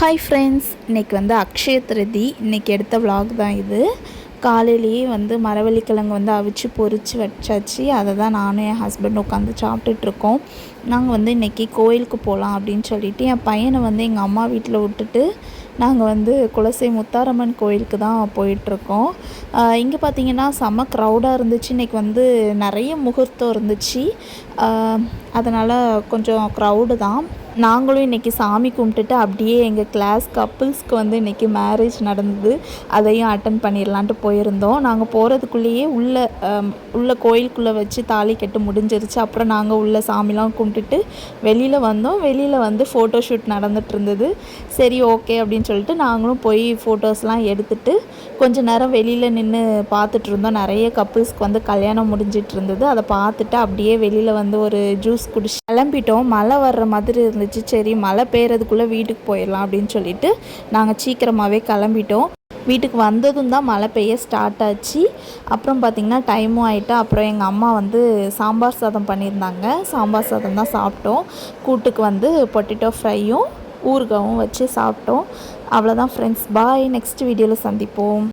Hi friends இன்றைக்கி வந்து அக்ஷய திருதி இன்றைக்கி எடுத்த விலாக் தான் இது. காலையிலேயே வந்து மரவள்ளிக்கிழங்கு வந்து அவிச்சு பொறிச்சு வச்சாச்சு. அதை தான் நானும் என் ஹஸ்பண்ட் உட்காந்து சாப்பிட்டுட்ருக்கோம். நாங்கள் வந்து இன்றைக்கி கோயிலுக்கு போகலாம் அப்படின்னு சொல்லிட்டு என் பையனை வந்து எங்கள் அம்மா வீட்டில் விட்டுட்டு நாங்கள் வந்து குலசை முத்தாரம்மன் கோயிலுக்கு தான் போயிட்டுருக்கோம் இங்கே பார்த்தீங்கன்னா செம்ம க்ரௌடாக இருந்துச்சு. இன்றைக்கி வந்து நிறைய முகூர்த்தம் இருந்துச்சு. அதனால் கொஞ்சம் க்ரௌடு தான். நாங்களும் இன்றைக்கி சாமி கும்பிட்டுட்டு அப்படியே எங்கள் கிளாஸ் கப்புள்ஸ்க்கு வந்து இன்றைக்கி மேரேஜ் நடந்தது. அதையும் அட்டன் பண்ணிடலான்ட்டு போயிருந்தோம். நாங்கள் போகிறதுக்குள்ளேயே உள்ள உள்ள கோயிலுக்குள்ளே வச்சு தாலி கட்டு முடிஞ்சிருச்சு. அப்புறம் நாங்கள் உள்ள சாமிலாம் கும்பிட்டுட்டு வெளியில் வந்தோம். வெளியில் வந்து ஃபோட்டோ ஷூட் நடந்துட்டு இருந்தது. சரி ஓகே அப்படின்னு சொல்லிட்டு நாங்களும் போய் ஃபோட்டோஸ்லாம் எடுத்துட்டு கொஞ்ச நேரம் வெளியில் நின்று பார்த்துட்டு இருந்தோம். நிறைய கப்புள்ஸ்க்கு வந்து கல்யாணம் முடிஞ்சிட்டு இருந்தது. அதை பார்த்துட்டு அப்படியே வெளியில் வந்து ஒரு ஜூஸ் குடிச்சு கிளம்பிட்டோம். மழை வர்ற மாதிரி இருந்துச்சு. சரி மழை பெய்கிறதுக்குள்ளே வீட்டுக்கு போயிடலாம் அப்படின்னு சொல்லிட்டு நாங்கள் சீக்கிரமாகவே கிளம்பிட்டோம். வீட்டுக்கு வந்ததும் தான் மழை பெய்ய ஸ்டார்ட் ஆச்சு. அப்புறம் பார்த்திங்கன்னா டைமும் ஆகிட்டு அப்புறம் எங்கள் அம்மா வந்து சாம்பார் சாதம் பண்ணியிருந்தாங்க. சாம்பார் சாதம் தான் சாப்பிட்டோம். கூட்டுக்கு வந்து பொட்டேட்டோ ஃப்ரையும் ஊறுகாவும் வச்சு சாப்பிட்டோம். அவ்வளோதான் ஃப்ரெண்ட்ஸ் பாய் நெக்ஸ்ட் வீடியோவில் சந்திப்போம்.